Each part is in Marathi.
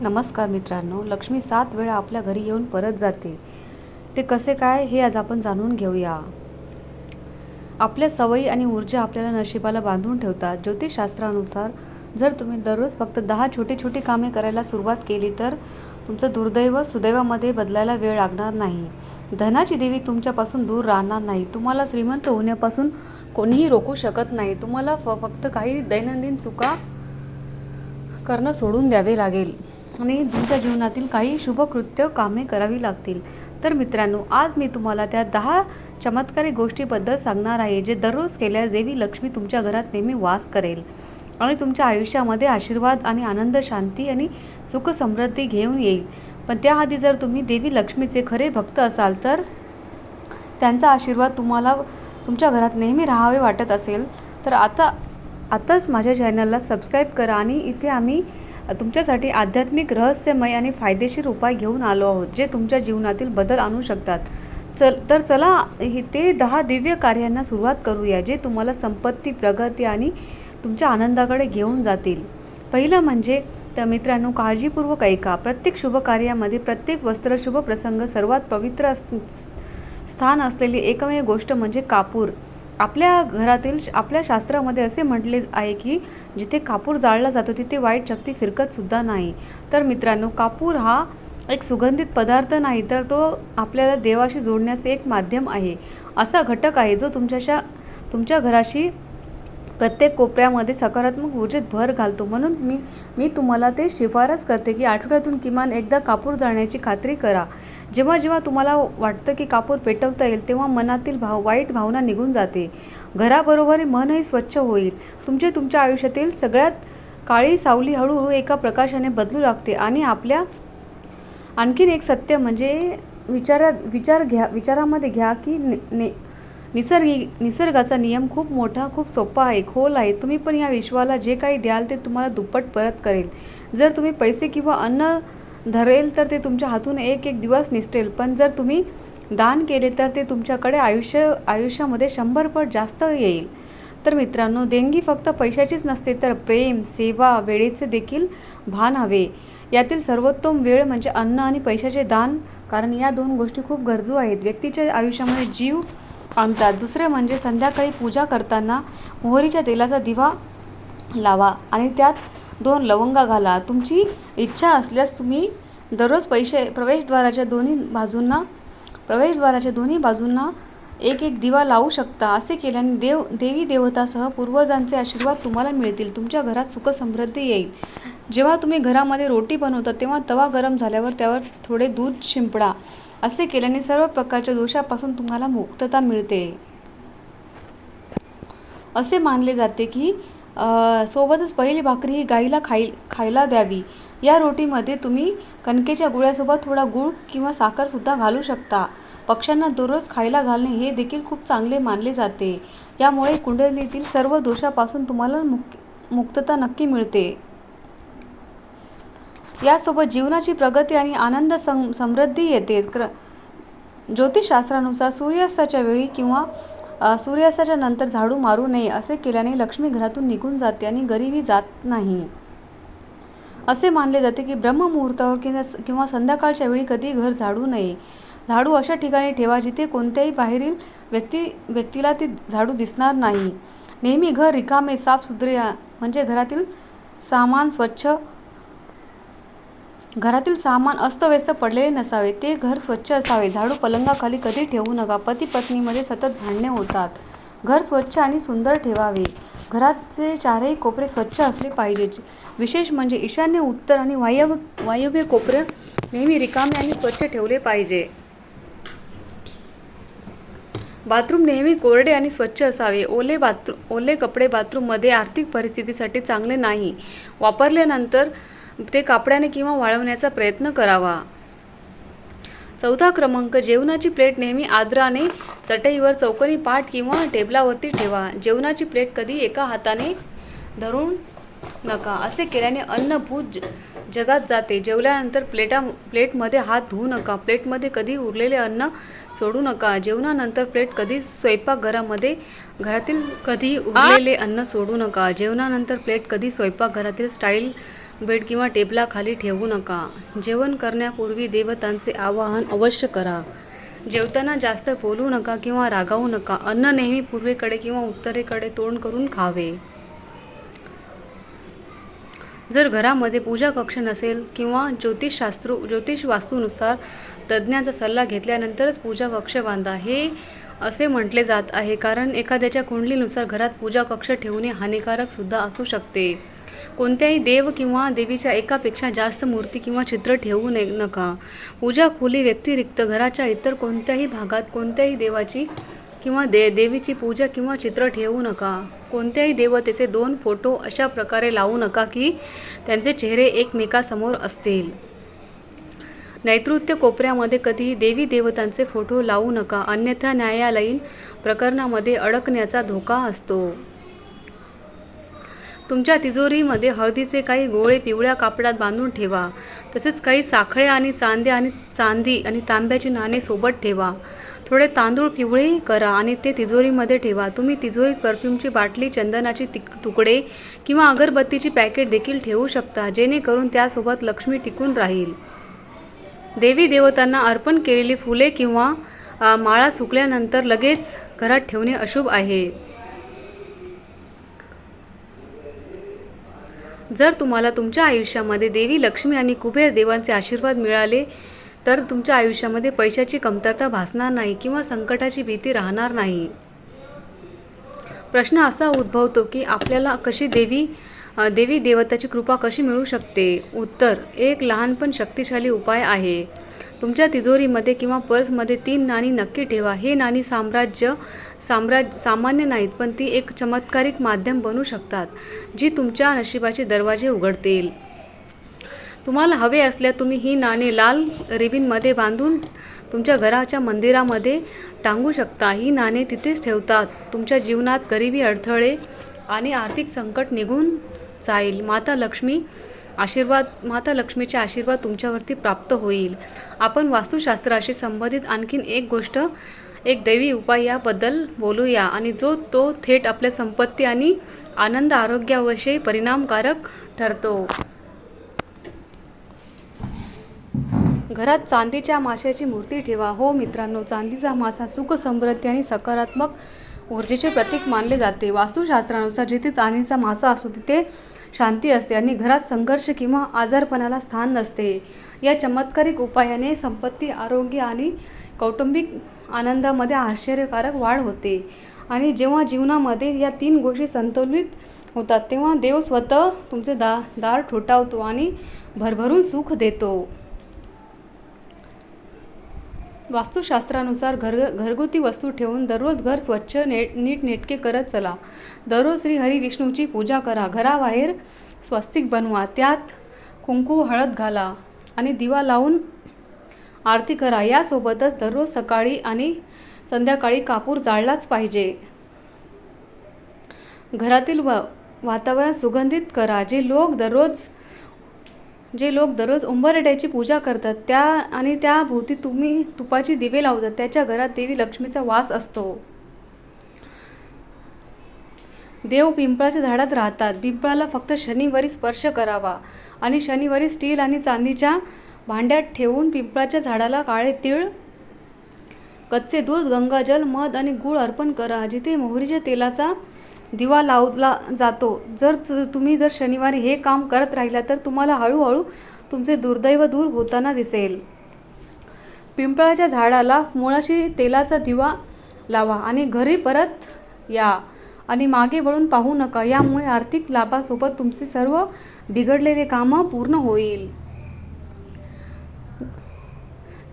नमस्कार मित्रांनो लक्ष्मी सात वेळा आपल्या घरी येऊन परत जाते. ते कसे काय हे आज आपण जाणून घेऊया. आपल्या सवयी आणि ऊर्जा आपल्याला नशिबाला बांधून ठेवतात. ज्योतिषशास्त्रानुसार जर तुम्ही दररोज फक्त दहा छोटी छोटी कामे करायला सुरुवात केली तर तुमचं दुर्दैव सुदैवामध्ये बदलायला वेळ लागणार नाही. धनाची देवी तुमच्यापासून दूर राहणार नाही. तुम्हाला श्रीमंत होण्यापासून कोणीही रोखू शकत नाही. तुम्हाला फ फक्त काही दैनंदिन चुका करणं सोडून द्यावे लागेल. आणि तुमच्या जीवनातील काही शुभकृत्य कामे करावी लागतील. तर मित्रांनो आज मी तुम्हाला त्या दहा चमत्कारी गोष्टीबद्दल सांगणार आहे जे दररोज केल्यास देवी लक्ष्मी तुमच्या घरात नेहमी वास करेल. आणि तुमच्या आयुष्यामध्ये आशीर्वाद आणि आनंद शांती आणि सुख समृद्धी घेऊन येईल. पण त्याआधी जर तुम्ही देवी लक्ष्मीचे खरे भक्त असाल तर त्यांचा आशीर्वाद तुम्हाला तुमच्या घरात नेहमी राहावे वाटत असेल. तर आता आताच माझ्या चॅनलला सबस्क्राईब करा आणि इथे आम्ही तुमच्यासाठी आध्यात्मिक रहस्यमय आणि फायदेशीर उपाय घेऊन आलो आहोत जे तुमच्या जीवनातील बदल आणू शकतात. चल तर चला हे ते दहा दिव्य कार्यांना सुरुवात करूया जे तुम्हाला संपत्ती प्रगती आणि तुमच्या आनंदाकडे घेऊन जातील. पहिलं म्हणजे तर मित्रांनो काळजीपूर्वक ऐका. प्रत्येक शुभ कार्यामध्ये प्रत्येक वस्त्र शुभ प्रसंग सर्वात पवित्र स्थान असलेली एकमेव गोष्ट म्हणजे कापूर. आपल्या घरातील आपल्या शास्त्रामध्ये असे म्हटले आहे की जिथे कापूर जाळला जातो तिथे वाईट शक्ती फिरकतसुद्धा नाही. तर मित्रांनो कापूर हा एक सुगंधित पदार्थ नाही तर तो आपल्याला देवाशी जोडण्याचे एक माध्यम आहे. असा घटक आहे जो तुमच्याशा तुमच्या घराशी प्रत्येक कोपऱ्यामध्ये सकारात्मक ऊर्जेत भर घालतो. म्हणून मी मी तुम्हाला ते शिफारस करते की आठवड्यातून किमान एकदा कापूर जाळण्याची खात्री करा. जेव्हा जेव्हा तुम्हाला वाटतं की कापूर पेटवता येईल तेव्हा मनातील भाव वाईट भावना निघून जाते. घराबरोबर मनही स्वच्छ होईल. तुमचे तुमच्या आयुष्यातील सगळ्यात काळी सावली हळूहळू एका प्रकाशाने बदलू लागते आणि आपल्या आणखीन एक सत्य म्हणजे विचारात विचार घ्या विचारामध्ये घ्या की नि नि निसर्गी निसर्गाचा नियम खूप मोठा खूप सोपा आहे खोल आहे. तुम्ही पण या विश्वाला जे काही द्याल ते तुम्हाला दुप्पट परत करेल. जर तुम्ही पैसे किंवा अन्न धरेल तर ते तुमच्या हातून एक एक दिवस निसटेल. पण जर तुम्ही दान केले तर ते तुमच्याकडे आयुष्य आयुष्यामध्ये शंभर पट जास्त येईल. तर मित्रांनो देणगी फक्त पैशाचीच नसते तर प्रेम सेवा वेळेचे देखील भान हवे. यातील सर्वोत्तम वेळ म्हणजे अन्न आणि पैशाचे दान कारण या दोन गोष्टी खूप गरजू आहेत. व्यक्तीच्या आयुष्यामध्ये जीव आणतात. दुसरे म्हणजे संध्याकाळी पूजा करताना मोहरीच्या तेलाचा दिवा लावा आणि त्यात दोन लवंगा घाला. तुमची इच्छा असल्यास तुम्ही दररोज पैसे प्रवेशद्वाराच्या दोन्ही बाजूंना प्रवेशद्वाराच्या दोन्ही बाजूंना एक एक दिवा लावू शकता. असे केल्याने देव देवी देवतासह पूर्वजांचे आशीर्वाद तुम्हाला मिळतील. तुमच्या घरात सुख समृद्धी येईल. जेव्हा तुम्ही घरामध्ये रोटी बनवता तेव्हा तवा गरम झाल्यावर त्यावर थोडे दूध शिंपडा. असे केल्याने सर्व प्रकारच्या दोषापासून तुम्हाला मुक्तता मिळते. असे मानले जाते की सोबतच पहिली भाकरी ही गाईला खाई खायला द्यावी. या रोटीमध्ये तुम्ही कणकेच्या गुळ्यासोबत थोडा गूळ किंवा साखरसुद्धा घालू शकता. पक्ष्यांना दररोज खायला घालणे हे देखील खूप चांगले मानले जाते. यामुळे कुंडलीतील सर्व दोषापासून तुम्हाला मुक मुक्तता नक्की मिळते. यासोबत जीवनाची प्रगती आणि आनंद सम समृद्धी येते. क्र ज्योतिषशास्त्रानुसार सूर्यास्ताच्या वेळी किंवा सूर्यास्ताच्या नंतर झाडू मारू नये असे केल्याने लक्ष्मी घरातून निघून जाते आणि गरिबी जात नाही. असे मानले जाते की ब्रह्ममुहूर्तावर किंवा किंवा संध्याकाळच्या वेळी कधी घर झाडू नये. झाडू अशा ठिकाणी ठेवा जिथे कोणत्याही बाहेरील व्यक्ती व्यक्तीला ती झाडू दिसणार नाही. नेहमी घर रिकामे साफसुथरे म्हणजे घरातील सामान स्वच्छ घरातील सामान अस्तव्यस्त पडलेले नसावे ते घर स्वच्छ असावे. झाडू पलंगाखाली कधी ठेवू नका. पती पत्नीमध्ये सतत भांडणे होतात. घर स्वच्छ आणि सुंदर ठेवावे. घराचे चारही कोपरे स्वच्छ असले पाहिजे विशेष म्हणजे ईशान्य उत्तर आणि वायव्य वायव्य कोपरे नेहमी रिकामे आणि स्वच्छ ठेवले पाहिजे. बाथरूम नेहमी कोरडे आणि स्वच्छ असावे. ओले बाथरूम ओले कपडे बाथरूममध्ये आर्थिक परिस्थितीसाठी चांगले नाही. वापरल्यानंतर ते कापड्याने किंवा वाळवण्याचा प्रयत्न करावा. चौथा क्रमांक जेवणाची प्लेट नेहमी आदराने चटईवर चौकोनी पाठ किंवा टेबलावरती ठेवा. जेवणाची प्लेट कधी एका हाताने धरून नका. असे केल्याने अन्न भूत ज जगात जाते. जेवल्यानंतर प्लेटा प्लेटमध्ये हात धुवू नका. प्लेटमध्ये कधी उरलेले अन्न सोडू नका. जेवणानंतर प्लेट कधी स्वयंपाकघरामध्ये घरातील कधी उरलेले अन्न सोडू नका. जेवणानंतर प्लेट कधी स्वयंपाकघरातील स्टाईल बेड किंवा टेबलाखाली ठेवू नका. जेवण करण्यापूर्वी देवतांचे आवाहन अवश्य करा. जेवताना जास्त बोलू नका किंवा रागावू नका. अन्न नेहमी पूर्वेकडे किंवा उत्तरेकडे तोंड करून खावे. जर घरामध्ये पूजा कक्ष नसेल किंवा ज्योतिषशास्त्र ज्योतिष वास्तूनुसार तज्ज्ञाचा सल्ला घेतल्यानंतरच पूजा कक्ष बांधा. हे असे म्हटले जात आहे. कारण एखाद्याच्या कुंडलीनुसार घरात पूजा कक्ष ठेवणे हानिकारक सुद्धा असू शकते. कोणत्याही देव किंवा देवीच्या एकापेक्षा जास्त मूर्ती किंवा चित्र ठेवू नये नका. पूजा खोली व्यतिरिक्त घराच्या इतर कोणत्याही भागात कोणत्याही देवाची किंवा दे देवीची पूजा किंवा चित्र ठेवू नका. कोणत्याही देवतेचे दोन फोटो अशा प्रकारे लावू नका की त्यांचे चेहरे एकमेकासमोर असतील. नैऋत्य कोपऱ्यामध्ये कधीही देवी देवतांचे फोटो लावू नका. अन्यथा न्यायालयीन प्रकरणामध्ये अडकण्याचा धोका असतो. तुमच्या तिजोरीमध्ये हळदीचे काही गोळे पिवळ्या कापडात बांधून ठेवा. तसेच काही साखळे आणि चांदे आणि चांदी आणि तांब्याची नाणे सोबत ठेवा. थोडे तांदूळ पिवळे करा आणि ते तिजोरीमध्ये ठेवा. तुम्ही तिजोरीत परफ्यूमची बाटली चंदनाची तिक तुकडे किंवा अगरबत्तीची पॅकेट देखील ठेवू शकता जेणेकरून त्यासोबत लक्ष्मी टिकून राहील. देवी देवतांना अर्पण केलेली फुले किंवा माळा सुकल्यानंतर लगेच घरात ठेवणे अशुभ आहे. जर तुम्हाला तुमच्या आयुष्यामध्ये देवी लक्ष्मी आणि कुबेर देवांचे आशीर्वाद मिळाले तर तुमच्या आयुष्यामध्ये पैशाची कमतरता भासणार नाही किंवा संकटाची भीती राहणार नाही. प्रश्न असा उद्भवतो की आपल्याला कशी देवी देवी देवताची कृपा कशी मिळू शकते? उत्तर एक लहान पण शक्तिशाली उपाय आहे. तुमच्या तिजोरीमध्ये किंवा पर्समध्ये तीन नाणी नक्की ठेवा. हे नाणी साम्राज्य साम्राज्य सामान्य नाहीत पण ती एक चमत्कारिक माध्यम बनू शकतात जी तुमच्या नशिबाचे दरवाजे उघडतील. तुम्हाला हवे असल्या तुम्ही ही नाणी लाल रिबिनमध्ये बांधून तुमच्या घराच्या मंदिरामध्ये टांगू शकता. ही नाणी तिथेच ठेवतात. तुमच्या जीवनात गरिबी अडथळे आणि आर्थिक संकट निघून जाईल. माता लक्ष्मी आशीर्वाद माता लक्ष्मीचे आशीर्वाद तुमच्यावरती प्राप्त होईल. आपण वास्तुशास्त्राशी संबंधित आणखीन एक गोष्ट एक दैवी उपाय याबद्दल बोलूया. आणि जो तो थेट आपल्या संपत्ती आणि आनंद आरोग्याविषयी परिणामकारक ठरतो. घरात चांदीच्या माशाची मूर्ती ठेवा. हो मित्रांनो चांदीचा मासा सुख समृद्धी आणि सकारात्मक ऊर्जेचे प्रतीक मानले जाते. वास्तुशास्त्रानुसार जिथे चांदीचा मासा असतो तिथे शांती असते आणि घरात संघर्ष किंवा आजारपणाला स्थान नसते. या चमत्कारिक उपायाने संपत्ती आरोग्य आणि कौटुंबिक आनंदामध्ये आश्चर्यकारक वाढ होते. आणि जेव्हा जीवनामध्ये या तीन गोष्टी संतुलित होतात तेव्हा देव स्वतः तुमचे दा दार ठोठावतो आणि भरभरून सुख देतो. वास्तुशास्त्रानुसार घर घरगुती वस्तू ठेवून दररोज घर स्वच्छ नेट नीटनेटके करत चला. दररोज श्री हरी विष्णूची पूजा करा. घराबाहेर स्वस्तिक बनवा. त्यात कुंकू हळद घाला आणि दिवा लावून आरती करा. यासोबतच दररोज सकाळी आणि संध्याकाळी कापूर जाळलाच पाहिजे. घरातील वा वातावरण सुगंधित करा. जे लोक दररोज जे लोक दररोज उंबरड्याची पूजा करतात त्या आणि त्या भोवती तुम्ही तुपाची दिवे लावतात त्याच्या घरात देवी लक्ष्मीचा वास असतो. देव पिंपळाच्या झाडात राहतात. पिंपळाला फक्त शनिवारी स्पर्श करावा आणि शनिवारी स्टील आणि चांदीच्या भांड्यात ठेवून पिंपळाच्या झाडाला काळे तीळ कच्चे दूध गंगाजल मध आणि गूळ अर्पण करा. जिथे मोहरीच्या तेलाचा दिवा लावला जातो जर तुम्ही जर शनिवारी हे काम करत राहिला तर तुम्हाला हळूहळू तुमचे दुर्दैव दूर होताना दिसेल. पिंपळाच्या झाडाला मुळाशी तेलाचा दिवा लावा आणि घरी परत या आणि मागे वळून पाहू नका. यामुळे आर्थिक लाभासोबत तुमचे सर्व बिघडलेले कामं पूर्ण होईल.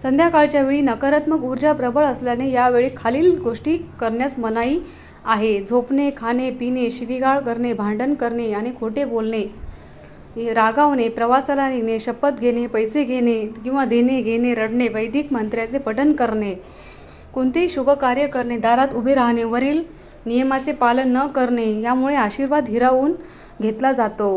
संध्याकाळच्या वेळी नकारात्मक ऊर्जा प्रबळ असल्याने यावेळी खालील गोष्टी करण्यास मनाई आहे. झोपणे खाणे पिणे शिवीगाळ करणे भांडण करणे आणि खोटे बोलणे रागावणे प्रवासाला निघणे शपथ घेणे पैसे घेणे किंवा देणे घेणे रडणे वैदिक मंत्र्याचे पठण करणे कोणतेही शुभ कार्य करणे दारात उभे राहणे वरील नियमाचे पालन न करणे यामुळे आशीर्वाद हिरावून घेतला जातो.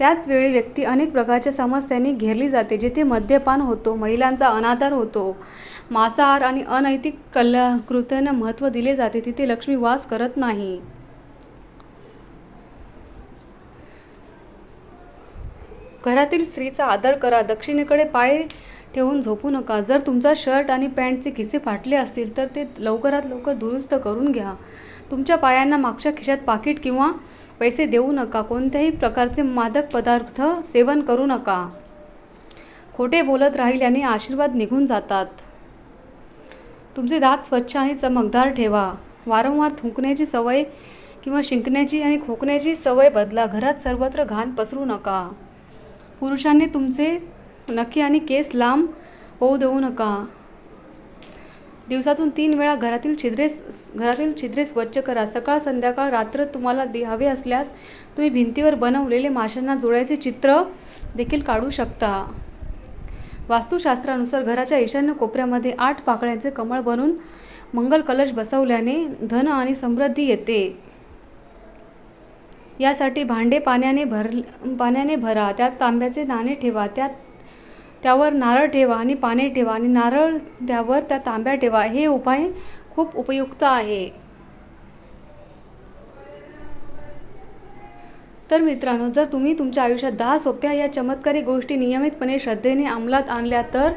त्याच वेळी व्यक्ती अनेक प्रकारच्या समस्यांनी घेरली जाते जिथे मद्यपान होतो महिलांचा अनादर होतो. मांसाहार आणि अनैतिक कलाकृतींना महत्त्व दिले जाते तिथे लक्ष्मी वास करत नाही. घरातील स्त्रीचा आदर करा दक्षिणेकडे पाय ठेवून झोपू नका. जर तुमचा शर्ट आणि पॅन्टचे खिसे फाटले असतील तर ते लवकरात लवकर दुरुस्त करून घ्या. तुमच्या पायांना मागच्या खिशात पाकिट किंवा पैसे देऊ नका. कोणत्याही प्रकारचे मादक पदार्थ सेवन करू नका. खोटे बोलत राहिल्याने आशीर्वाद निघून जातात. तुमचे दात स्वच्छ आणि चमकदार ठेवा. वारंवार थुंकण्याची सवय किंवा शिंकण्याची आणि खोकण्याची सवय बदला. घरात सर्वत्र घाण पसरू नका. पुरुषांनी तुमचे नखे आणि केस लांब होऊ देऊ नका. दिवसातून तीन वेळा घरातील छिद्रे घरातील छिद्रे स्वच्छ करा. सकाळ संध्याकाळ रात्र तुम्हाला दे हवे असल्यास तुम्ही भिंतीवर बनवलेले माशांना जोडायचे चित्र देखील काढू शकता. वास्तुशास्त्रानुसार घराच्या ईशान्य कोपऱ्यामध्ये आठ पाकळ्यांचे कमळ बनवून मंगल कलश बसवल्याने धन आणि समृद्धी येते. यासाठी भांडे पाण्याने भर पाण्याने भरा त्यात तांब्याचे नाणे ठेवा त्यात त्यावर नारळ ठेवा आणि पाने ठेवा आणि नारळ त्यावर त्या तांब्या ठेवा. हे उपाय खूप उपयुक्त आहे. तर मित्रांनो जर तुम्ही तुमच्या आयुष्यात दहा सोप्या या चमत्कारी गोष्टी नियमितपणे श्रद्धेने अंमलात आणल्या तर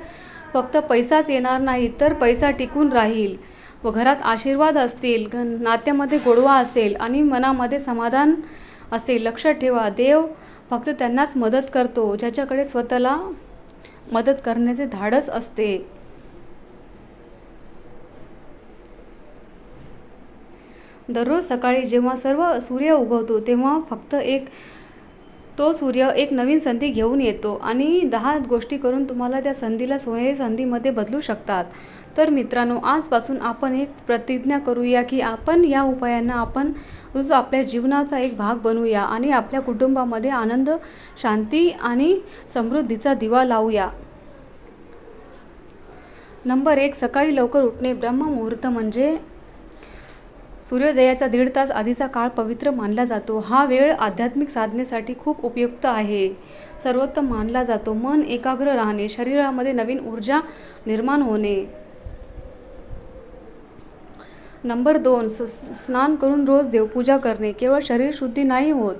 फक्त पैसाच येणार नाही तर पैसा टिकून राहील व घरात आशीर्वाद असतील घ नात्यामध्ये गोडवा असेल आणि मनामध्ये समाधान असेल लक्षात ठेवा. देव फक्त त्यांनाच मदत करतो ज्याच्याकडे स्वतःला मदत करण्याचे धाडस असते. दररोज सकाळी जेव्हा सर्व सूर्य उगवतो तेव्हा फक्त एक तो सूर्य एक नवीन संधी घेऊन येतो आणि दहा गोष्टी करून तुम्हाला त्या संधीला सोनेरी संधीमध्ये बदलू शकतात. तर मित्रांनो आजपासून आपण एक प्रतिज्ञा करूया की आपण या उपायांना आपण आपल्या जीवनाचा एक भाग बनवूया आणि आपल्या कुटुंबामध्ये आनंद शांती आणि समृद्धीचा दिवा लावूया. नंबर एक सकाळी लवकर उठणे ब्रह्ममुहूर्त म्हणजे सूर्योदयाचा दीड तास आधीचा काळ पवित्र मानला जातो. हा वेळ आध्यात्मिक साधनेसाठी खूप उपयुक्त आहे. सर्वोत्तम मानला जातो. मन एकाग्र राहणे शरीरामध्ये नवीन ऊर्जा निर्माण होणे. नंबर दोन स स्नान करून रोज देवपूजा करणे केवळ शरीर शुद्धी नाही होत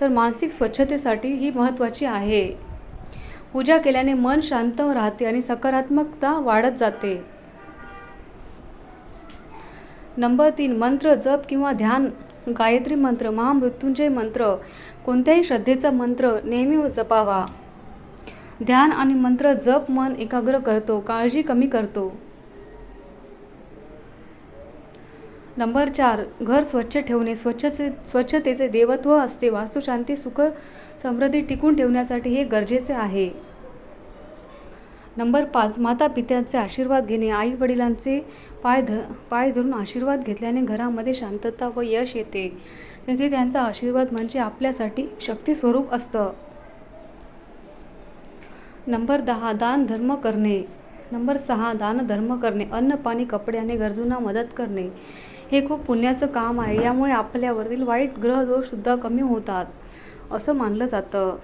तर मानसिक स्वच्छतेसाठी ही महत्त्वाची आहे. पूजा केल्याने मन शांत राहते आणि सकारात्मकता वाढत जाते. नंबर तीन मंत्र जप किंवा ध्यान गायत्री मंत्र महामृत्युंजय मंत्र कोणत्याही श्रद्धेचा मंत्र नेहमी जपावा. ध्यान आणि मंत्र जप मन एकाग्र करतो काळजी कमी करतो. नंबर चार घर स्वच्छ ठेवणे स्वच्छते स्वच्छतेचे देवत्व असते. वास्तुशांती सुख समृद्धी टिकून ठेवण्यासाठी हे गरजेचे आहे. नंबर पाच माता पित्यांचे आशीर्वाद घेणे. आई वडिलांचे पाय ध पाय धरून आशीर्वाद घेतल्याने घरामध्ये शांतता व यश येते. तेथे त्यांचा आशीर्वाद म्हणजे आपल्यासाठी शक्तीस्वरूप असतं. नंबर दहा दान धर्म करणे. नंबर सहा दान धर्म करणे. अन्न पाणी कपडे आणि गरजूंना मदत करणे. हे खूप पुण्याचं काम आहे. यामुळे आपल्यावरील वाईट ग्रहदोषसुद्धा कमी होतात असं मानलं जातं.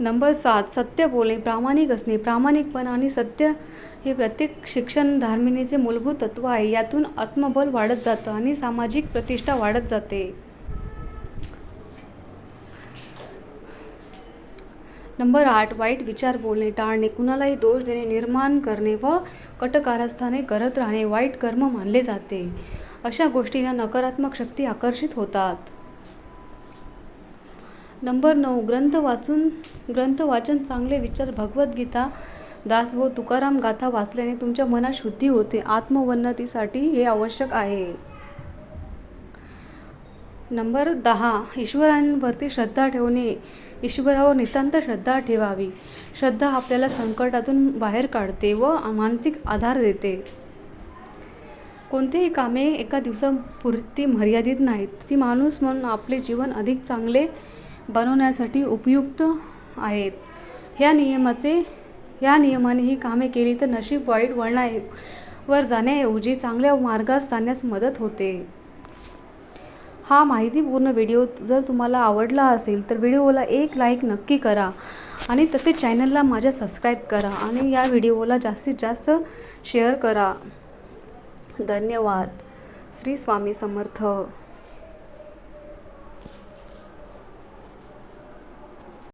नंबर सात सत्य बोलणे प्रामाणिक असणे. प्रामाणिकपणा आणि सत्य हे प्रत्येक शिक्षण धार्मिणीचे मूलभूत तत्व आहे. यातून आत्मबल वाढत जातं आणि सामाजिक प्रतिष्ठा वाढत जाते. नंबर आठ वाईट विचार बोलणे टाळणे कुणालाही दोष देणे निर्माण करणे व कटकारस्थाने करत राहणे वाईट कर्म मानले जाते. अशा गोष्टींना नकारात्मक शक्ती आकर्षित होतात. नंबर नऊ ग्रंथ वाचून ग्रंथ वाचन चांगले विचार भगवद्गीता दास व तुकाराम गाथा वाचल्याने तुमच्या मनात शुद्धी होते. आत्मवन्नतीसाठी हे आवश्यक आहे. नंबर दहा ईश्वरांवरती श्रद्धा ठेवणे. ईश्वरावर नितांत श्रद्धा ठेवावी. श्रद्धा आपल्याला संकटातून बाहेर काढते व मानसिक आधार देते. कोणतेही कामे एका दिवसापुरती मर्यादित नाहीत. ती माणूस म्हणून आपले जीवन अधिक चांगले बनवण्यासाठी उपयुक्त आहेत. ह्या नियमाचे या नियमाने ही कामे केली तर नशीब वाईट वळणा वर जाण्याऐवजी चांगल्या मार्गास जाण्यास मदत होते. हा माहितीपूर्ण व्हिडिओ जर तुम्हाला आवडला असेल तर व्हिडिओला एक लाईक नक्की करा. आणि तसेच चॅनलला माझ्या सबस्क्राईब करा आणि या व्हिडिओला जास्तीत जास्त शेअर करा. धन्यवाद. श्री स्वामी समर्थ.